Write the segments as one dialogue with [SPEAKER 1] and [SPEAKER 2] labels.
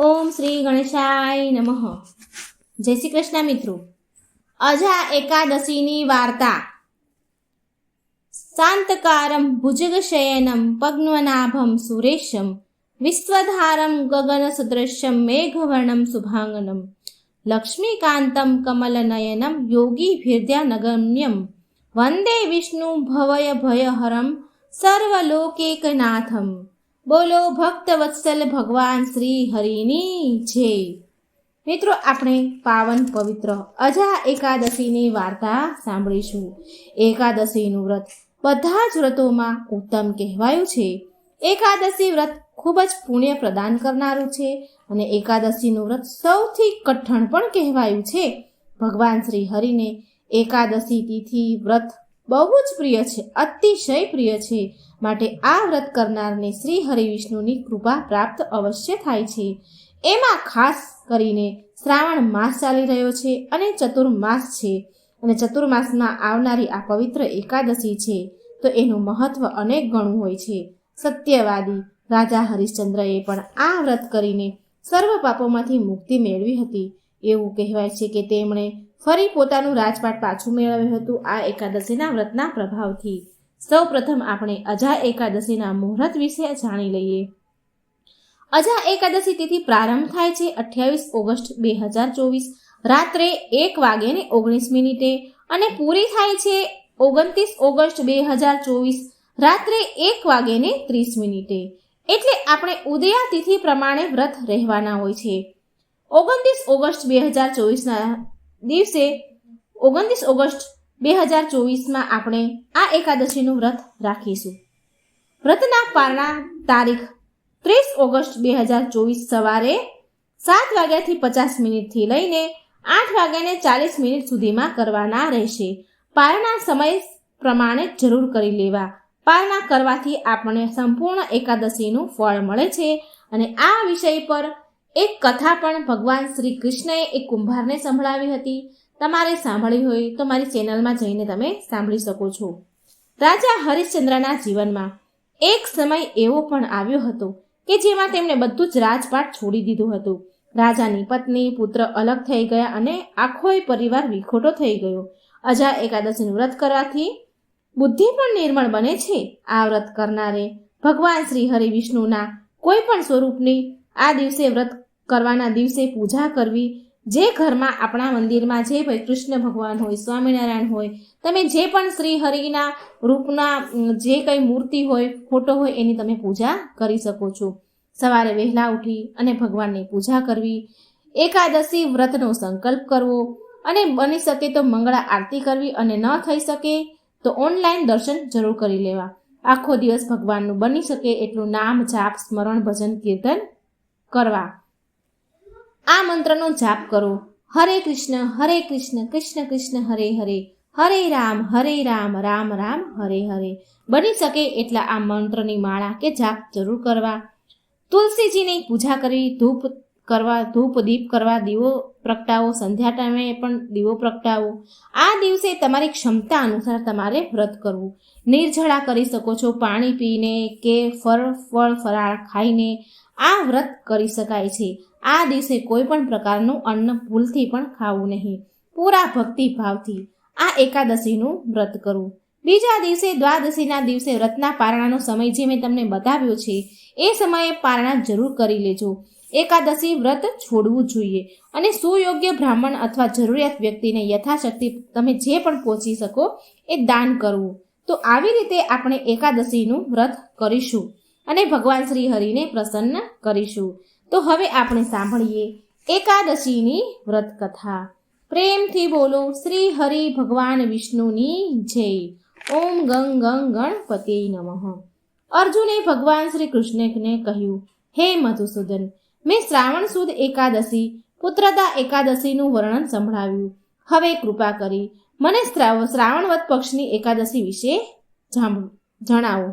[SPEAKER 1] ઓમ શ્રી ગણેશાય નમઃ. જય શ્રી કૃષ્ણ મિત્રો. અજા એકાદશીની વાર્તા. શાંતકારમ ભુજગશયનમ પગ્નનાભમ સુરેશમ વિશ્વધારમ ગગનસદૃશ્યમ મેઘવર્ણમ શુભાંગનમ લક્ષ્મીકાંતમ કમલનયનમ યોગીભીર્ધ્યાનગમ્યમ વંદે વિષ્ણુ ભવય ભયહરમ સર્વલોકેકનાથમ. બોલો, ભક્ત વત્સલ ભગવાન શ્રી હરિની જય. મિત્રો, આપણે પાવન પવિત્ર અજા એકાદશીની વાર્તા સાંભળીશું. એકાદશીનું વ્રત બધા જ વ્રતોમાં ઉત્તમ કહેવાયું છે. એકાદશી વ્રત ખૂબ જ પુણ્ય પ્રદાન કરનારું છે અને એકાદશીનું વ્રત સૌથી કઠણ પણ કહેવાયું છે. ભગવાન શ્રી હરિને એકાદશી તિથિ વ્રત બહુ જ પ્રિય છે, અતિશય પ્રિય છે. માટે આ વ્રત કરનારને શ્રી હરિવિષ્ણુની કૃપા પ્રાપ્ત અવશ્ય થાય છે. એમાં ખાસ કરીને શ્રાવણ માસ ચાલી રહ્યો છે અને ચતુર્માસ છે. અને ચતુર્માસમાં આવનારી આ પવિત્ર એકાદશી છે, તો એનું મહત્વ અનેક ગણું હોય છે. સત્યવાદી રાજા હરિશ્ચંદ્રએ પણ આ વ્રત કરીને સર્વ પાપોમાંથી મુક્તિ મેળવી હતી. એવું કહેવાય છે કે તેમણે ફરી પોતાનું રાજપાટ પાછું મેળવ્યું હતું આ એકાદશીના વ્રતના પ્રભાવથી. સૌ પ્રથમ આપણે અજા એકાદશીના મુહૂર્ત વિશે જાણી લઈએ. અજા એકાદશી તિથિ પ્રારંભ થાય છે અઠ્યાવીસ ઓગસ્ટ બે હજાર ચોવીસ રાત્રે એક વાગે ને ઓગણીસ મિનિટે અને પૂરી થાય છે ઓગણત્રીસ ઓગસ્ટ બે હજાર ચોવીસ રાત્રે એક વાગે ને ત્રીસ મિનિટે. એટલે આપણે ઉદયા તિથિ પ્રમાણે વ્રત રહેવાના હોય છે. ઓગણત્રીસ ઓગસ્ટ બે હજાર ચોવીસના દિવસે ઓગણત્રીસ ઓગસ્ટ બે હજાર ચોવીસમાં આપણે આ એકાદશીનું વ્રત રાખીશું. વ્રતના પારણા તારીખ ત્રીસ ઓગસ્ટ બે હજાર ચોવીસ સવારે સાત વાગ્યાથી પચાસ મિનિટથી લઈને આઠ વાગ્યાને ચાલીસ મિનિટ સુધીમાં કરવાના રહેશે. પારણા સમય પ્રમાણે જરૂર કરી લેવા. પારણા કરવાથી આપણને સંપૂર્ણ એકાદશીનું ફળ મળે છે અને આ વિષય પર એક કથા પણ ભગવાન શ્રી કૃષ્ણએ એક કુંભારને સંભળાવી હતી. તમારે સાંભળી હોય તો મારી ચેનલમાં જઈને તમે સાંભળી શકો છો. રાજા હરિશ્ચંદ્રના જીવનમાં એક સમય એવો પણ આવ્યો હતો કે જેમાં તેમણે બધું જ રાજપાટ છોડી દીધું હતું. રાજાની પત્ની, પુત્ર અલગ થઈ ગયા અને આખોય પરિવાર વિખોટો થઈ ગયો. અજા એકાદશીનું વ્રત કરવાથી બુદ્ધિ પણ નિર્મળ બને છે આ વ્રત કરનારે. ભગવાન શ્રી હરિ વિષ્ણુના કોઈ પણ સ્વરૂપની આ દિવસે વ્રત કરવાના દિવસે પૂજા કરવી જે ઘરમાં આપણા મંદિરમાં જે ભાઈ કૃષ્ણ ભગવાન હોય, સ્વામિનારાયણ હોય, તમે જે પણ શ્રી હરિના રૂપના જે કંઈ મૂર્તિ હોય, ફોટો હોય, એની તમે પૂજા કરી શકો છો. સવારે વહેલા ઉઠી અને ભગવાનની પૂજા કરવી, એકાદશી વ્રતનો સંકલ્પ કરવો અને બની શકે તો મંગળા આરતી કરવી અને ન થઈ શકે તો ઓનલાઈન દર્શન જરૂર કરી લેવા. આખો દિવસ ભગવાનનું બની શકે એટલું નામ, જાપ, સ્મરણ, ભજન, કીર્તન કરવા. આ મંત્રનો જાપ કરો. હરે કૃષ્ણ હરે કૃષ્ણ કૃષ્ણ કૃષ્ણ, હરે હરે. હરે રામ હરે રામ રામ રામ, હરે હરે. બની શકે એટલા આ મંત્રની માળા કે જાપ જરૂર કરવા. તુલસીજીની પૂજા કરવી ધૂપ કરવા, ધૂપ દીપ કરવા, દીવો પ્રગટાવો. સંધ્યા ટાઈમે પણ દીવો પ્રગટાવો. આ દિવસે તમારી ક્ષમતા અનુસાર તમારે વ્રત કરવું. નિર્જળા કરી શકો છો. પાણી પીને કે ફળ ફળ ફરાળ ખાઈને આ વ્રત કરી શકાય છે. આ દિવસે કોઈ પણ પ્રકારનું અન્ન ભૂલથી પણ ખાવું નહીં. પૂરા ભક્તિ ભાવથી આ એકાદશીનું વ્રત કરવું બીજા દિવસે, દ્વાદશીના દિવસે વ્રતના પારણાનો સમય જે મેં તમને બતાવ્યો છે, એ સમયે પારણા જરૂર કરી લેજો. એકાદશી વ્રત છોડવું જોઈએ અને સુયોગ્ય બ્રાહ્મણ અથવા જરૂરિયાત વ્યક્તિને યથાશક્તિ તમે જે પણ પહોંચી શકો એ દાન કરવું. તો આવી રીતે આપણે એકાદશીનું વ્રત કરીશું અને ભગવાન શ્રી હરિને પ્રસન્ન કરીશું. તો હવે આપણે સાંભળીએ એકાદશીની વ્રત કથા પ્રેમથી બોલો શ્રી હરિ ભગવાન વિષ્ણુની જય. ઓમ ગંગ ગંગ ગણપતિ નમઃ. અર્જુને ભગવાન શ્રી કૃષ્ણને કહ્યું, હે મધુસૂદન, મેં શ્રાવણ સુદ એકાદશી, પુત્રતા એકાદશીનું વર્ણન સંભળાવ્યું. હવે કૃપા કરી મને શ્રાવણવત પક્ષની એકાદશી વિશે જણાવો.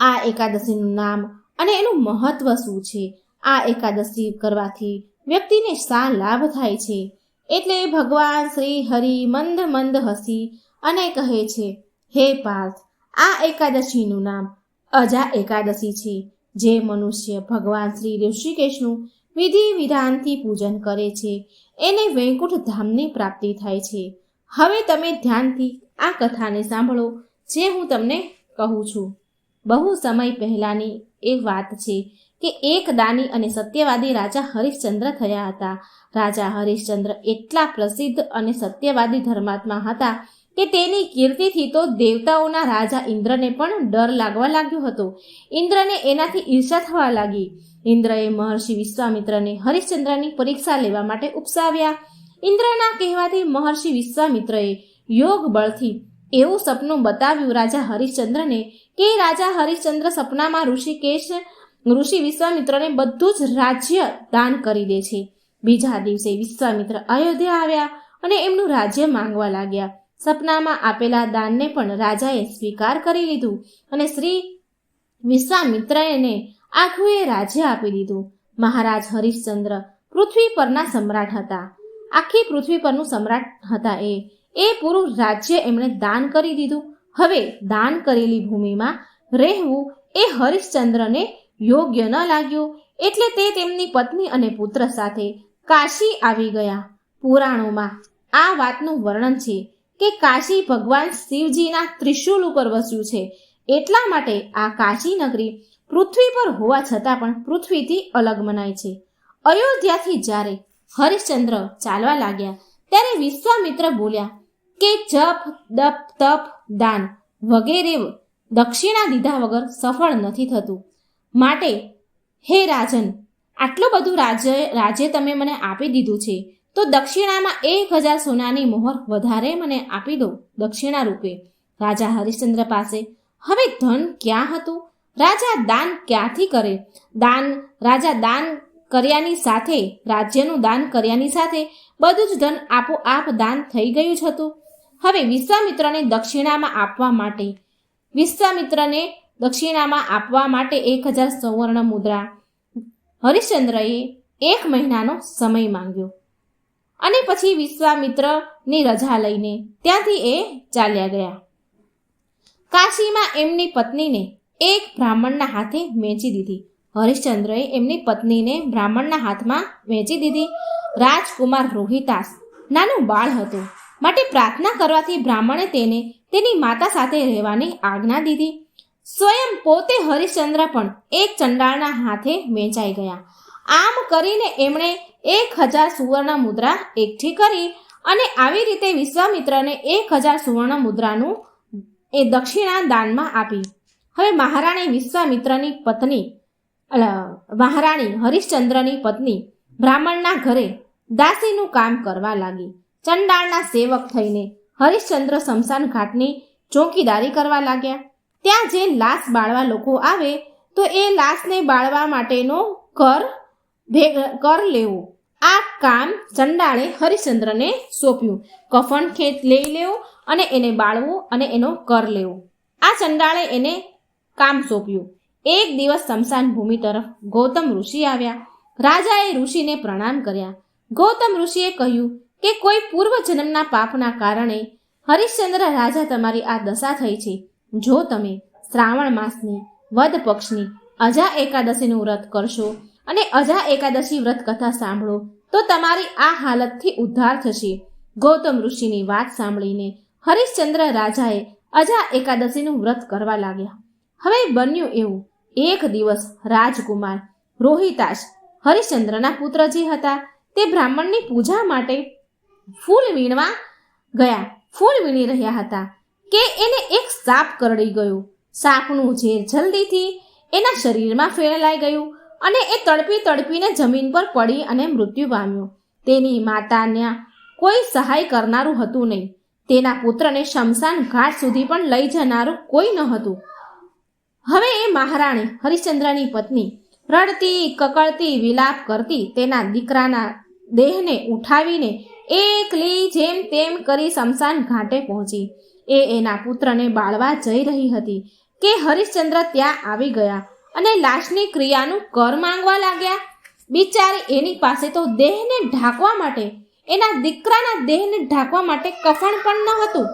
[SPEAKER 1] આ એકાદશીનું નામ અને એનું મહત્વ શું છે? આ એકાદશી કરવાથી વ્યક્તિને શા લાભ થાય છે. એટલે ભગવાન શ્રી હરિ મંદ મંદ હસી અને કહે છે, હે પાર્થ, આ એકાદશીનું નામ અજા એકાદશી છે, જે મનુષ્ય ભગવાન શ્રી ઋષિકેશનું વિધિ વિધાનથી પૂજન કરે છે. એને વૈકુંઠ ધામની પ્રાપ્તિ થાય છે. હવે તમે ધ્યાનથી આ કથાને સાંભળો, જે હું તમને કહું છું. બહુ સમય પહેલાંની એ વાત છે કે એક દાની અને સત્યવાદી રાજા હરિશ્ચંદ્ર થયા હતા. રાજા હરિશ્ચંદ્ર એટલા પ્રસિદ્ધ અને સત્યવાદી ધર્માત્મા હતા કે તેની કીર્તિથી તો દેવતાઓના રાજા ઇન્દ્રને પણ ડર લાગવા લાગ્યો હતો. ઇન્દ્રને એનાથી ઈર્ષા થવા લાગી. ઇન્દ્રએ મહર્ષિ વિશ્વામિત્રને હરિશ્ચંદ્રની પરીક્ષા લેવા માટે ઉપસાવ્યા. ઇન્દ્રના કહેવાથી મહર્ષિ વિશ્વામિત્રએ યોગ બળથી એવું સપનું બતાવ્યું રાજા હરિશ્ચંદ્રને કે રાજા હરિશ્ચંદ્ર સપનામાં ઋષિકેશ, ઋષિ વિશ્વામિત્રને બધું જ રાજ્ય દાન કરી દે છે. બીજા દિવસે વિશ્વામિત્ર અયોધ્યા આવ્યા અને એમનું રાજ્ય માંગવા લાગ્યા. સપનામાં આપેલા દાનને પણ રાજાએ સ્વીકાર કરી લીધું અને શ્રી વિશ્વામિત્રને આખું એ રાજ્ય આપી દીધું. મહારાજ હરિશ્ચંદ્ર પૃથ્વી પરના સમ્રાટ હતા. આખી પૃથ્વી પરનું સમ્રાટ હતા એ. એ પૂરું રાજ્ય એમણે દાન કરી દીધું. હવે દાન કરેલી ભૂમિમાં રહેવું એ હરિશ્ચંદ્રને યોગ્ય ન લાગ્યું. એટલે તે તેમની પત્ની અને પુત્ર સાથે કાશી આવી ગયા. પુરાણોમાં આ વાતનું વર્ણન છે કે કાશી ભગવાન શિવજીના ત્રિશુલ ઉપર વસ્યું છે. એટલા માટે આ કાશી નગરી પૃથ્વી પર હોવા છતાં પણ પૃથ્વીથી અલગ મનાય છે. અયોધ્યાથી જ્યારે હરિશ્ચંદ્ર ચાલવા લાગ્યા, ત્યારે વિશ્વામિત્ર બોલ્યા કે જપ, દપ, તપ, દાન વગેરે દક્ષિણા દીધા વગર સફળ નથી થતું. માટે, હે રાજન, આટલું બધું રાજ્ય રાજ્ય તમે મને આપી દીધું છે, તો દક્ષિણામાં એક હજાર સોનાની મોહર વધારે મને આપી દો, દક્ષિણા રૂપે. રાજા હરિશ્ચંદ્ર પાસે, હવે ધન ક્યાં હતું? રાજા દાન ક્યાંથી કરે? દાન, રાજા દાન કર્યાની સાથે, રાજ્યનું દાન કર્યાની સાથે, બધું જ ધન આપોઆપ દાન થઈ ગયું જ હતું. હવે વિશ્વામિત્રને દક્ષિણામાં આપવા માટે, વિશ્વામિત્રને દક્ષિણામાં આપવા માટે એક હજાર સુવર્ણ મુદ્રા. હરિશ્ચંદ્રએ એક મહિનાનો સમય માંગ્યો અને પછી વિશ્વામિત્રની રજા લઈને ત્યાંથી એ ચાલ્યા ગયા. કાશીમાં એમની પત્નીને એક બ્રાહ્મણના હાથે વેચી દીધી. હરિશ્ચંદ્રએ એમની પત્નીને બ્રાહ્મણના હાથમાં વેચી દીધી. રાજકુમાર રોહિતાસ નાનું બાળ હતું. માટે પ્રાર્થના કરવાથી બ્રાહ્મણે તેને તેની માતા સાથે રહેવાની આજ્ઞા દીધી. સ્વયં પોતે હરિશ્ચંદ્ર પણ એક ચંડાળના હાથે વેચાઈ ગયા. આમ કરીને એમણે એક હજાર સુવર્ણ મુદ્રા એકઠી કરી અને આવી રીતે વિશ્વામિત્રને એક હજાર સુવર્ણ મુદ્રાનું એ દક્ષિણા દાનમાં આપી. હવે મહારાણી વિશ્વામિત્રની પત્ની મહારાણી હરિશ્ચંદ્રની પત્ની બ્રાહ્મણના ઘરે દાસીનું કામ કરવા લાગી. ચંડાળના સેવક થઈને હરિશ્ચંદ્ર શમશાન ઘાટની ચોકીદારી કરવા લાગ્યા. ત્યાં જે લાશ બાળવા લોકો આવે, તો એ લાશને બાળવા માટેનો કર કર લેવો. આ કામ ચંડાળે હરિશ્ચંદ્રને સોંપ્યું. કફન ખેત લઈ લેવું અને એને બાળવું અને એનો કર લેવો. આ ચંડાળે એને કામ સોંપ્યું. એક દિવસ શમશાન ભૂમિ તરફ ગૌતમ ઋષિ આવ્યા. રાજાએ ઋષિને પ્રણામ કર્યા. ગૌતમ ઋષિએ કહ્યું કે કોઈ પૂર્વ જન્મના પાપના કારણે હરિશ્ચંદ્ર રાજા તમારી આ દશા થઈ છે. જો તમે શ્રાવણ માસની વદ પક્ષની અજા એકાદશીનું વ્રત કરશો અને અજા એકાદશી વ્રત કથા સાંભળો, તો તમારી આ હાલતથી ઉદ્ધાર થશે. ગૌતમ ઋષિની વાત સાંભળીને હરિશ્ચંદ્ર રાજાએ અજા એકાદશીનું વ્રત કરવા લાગ્યા. હવે બન્યું એવું, એક દિવસ રાજકુમાર રોહિતાશ હરિશ્ચંદ્રના પુત્ર જે હતા. તે બ્રાહ્મણની પૂજા માટે ફૂલ વીણવા ગયા. ફૂલ વીણી રહ્યા હતા કે એને એક સાપ કરડી ગયો. સાપનું ઝેર જલ્દીથી એના શરીરમાં ફેલાઈ ગયું અને એ તડપી તડપીને જમીન પર પડી અને મૃત્યુ પામ્યો. તેની માતાને કોઈ સહાય કરનારું હતું નહીં. તેના પુત્રને શમશાન ઘાટ સુધી પણ લઈ જનારું કોઈ ન હતું. હવે એ મહારાણી હરિશ્ચંદ્રની પત્ની રડતી, કકળતી, વિલાપ કરતી તેના દીકરાના દેહને ઉઠાવીને એકલી જેમ તેમ કરી શમશાન ઘાટે પહોંચી. એ એના પુત્રને બાળવા જઈ રહી હતી કે હરિશ્ચંદ્ર ત્યાં આવી ગયા અને લાશની ક્રિયાનું કર માંગવા લાગ્યા. બિચારી એની પાસે તો દેહને ઢાંકવા માટે, એના દીકરાના દેહને ઢાંકવા માટે કફણ પણ ન હતું.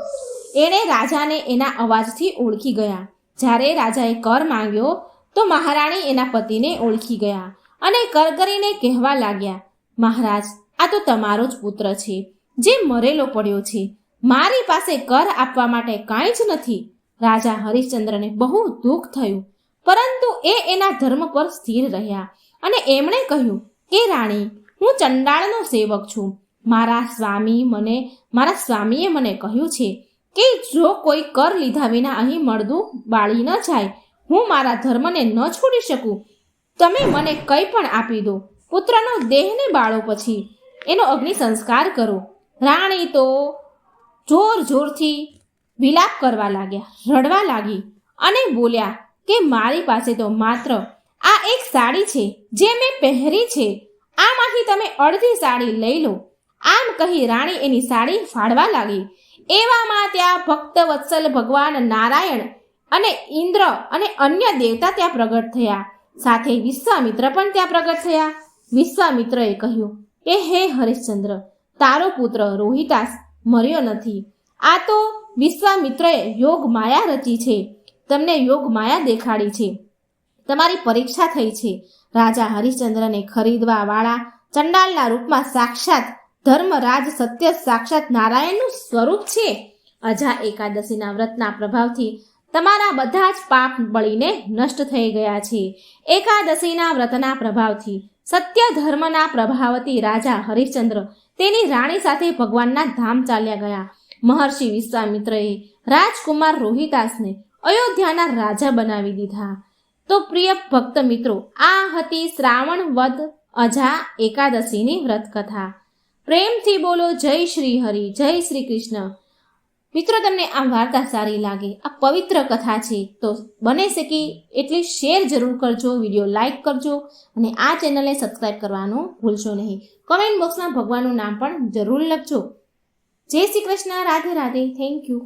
[SPEAKER 1] એણે રાજાને એના અવાજથી ઓળખી ગયા. જ્યારે રાજાએ કર માંગ્યો તો મહારાણી એના પતિને ઓળખી ગયા અને કરકરીને કહેવા લાગ્યા મહારાજ, આ તો તમારો જ પુત્ર છે, જે મરેલો પડ્યો છે. મારી પાસે કર આપવા માટે કાંઈ જ નથી. રાજા હરિશ્ચંદ્રને બહુ દુઃખ થયું, પરંતુ એ એના ધર્મ પર સ્થિર રહ્યા અને એમણે કહ્યું, કે રાણી, હું ચંડાળનો સેવક છું. મારા સ્વામી મને, મારા સ્વામીએ મને કહ્યું છે કે જો કોઈ કર લીધા વિના અહીં મળદું બાળી ન જાય, હું મારા ધર્મને ન છોડી શકું. તમે મને કંઈ પણ આપી દો. પુત્રનો દેહને બાળો પછી એનો અગ્નિ સંસ્કાર કરો. રાણી તો જોર જોરથી વિલાપ કરવા લાગ્યા, રડવા લાગી અને બોલ્યા કે મારી પાસે તો માત્ર આ એક સાડી છે, જે મેં પહેરી છે. આમાંથી તમે અડધી સાડી લઈ લો. આમ કહી રાણી એની સાડી ફાડવા લાગી. એવામાં ત્યાં ભક્ત વત્સલ, ભગવાન નારાયણ અને ઇન્દ્ર અને અન્ય દેવતા ત્યાં પ્રગટ થયા. સાથે વિશ્વામિત્ર પણ ત્યાં પ્રગટ થયા. વિશ્વામિત્રએ કહ્યું કે હે હરિશ્ચંદ્ર, તારો પુત્ર રોહિતાસ મર્યો નથી. આ તો વિશ્વામિત્રએ યોગ માયા રચી છે. તમને યોગ માયા દેખાડી છે. તમારી પરીક્ષા થઈ છે. રાજા હરિશ્ચંદ્રને ખરીદવા વાળા ચંડાલના રૂપમાં સાક્ષાત ધર્મરાજ સત્ય સાક્ષાત નારાયણનું સ્વરૂપ છે. અજા એકાદશીના વ્રતના પ્રભાવથી તમારા બધા જ પાપ બળીને નષ્ટ થઈ ગયા છે. એકાદશીના વ્રતના પ્રભાવથી સત્ય ધર્મના પ્રભાવતી રાજા હરિશ્ચંદ્ર તેની રાણી સાથે ભગવાનના ધામ ચાલ્યા ગયા. મહર્ષિ વિશ્વામિત્રએ રાજકુમાર રોહિદાસને અયોધ્યાના રાજા બનાવી દીધા. તો પ્રિય ભક્ત મિત્રો આ હતી શ્રાવણ વદ અજા એકાદશીની વ્રત કથા પ્રેમથી બોલો જય શ્રી હરિ, જય શ્રી કૃષ્ણ. મિત્રો, તમને આ વાર્તા સારી લાગે, આ પવિત્ર કથા છે, તો બને શકે એટલી શેર જરૂર કરજો, વીડિયો લાઇક કરજો અને આ ચેનલને સબસ્ક્રાઈબ કરવાનું ભૂલશો નહીં. કમેન્ટ બોક્સમાં ભગવાનનું નામ પણ જરૂર લખજો. જય શ્રી કૃષ્ણ, રાધે રાધે, થેન્ક યુ.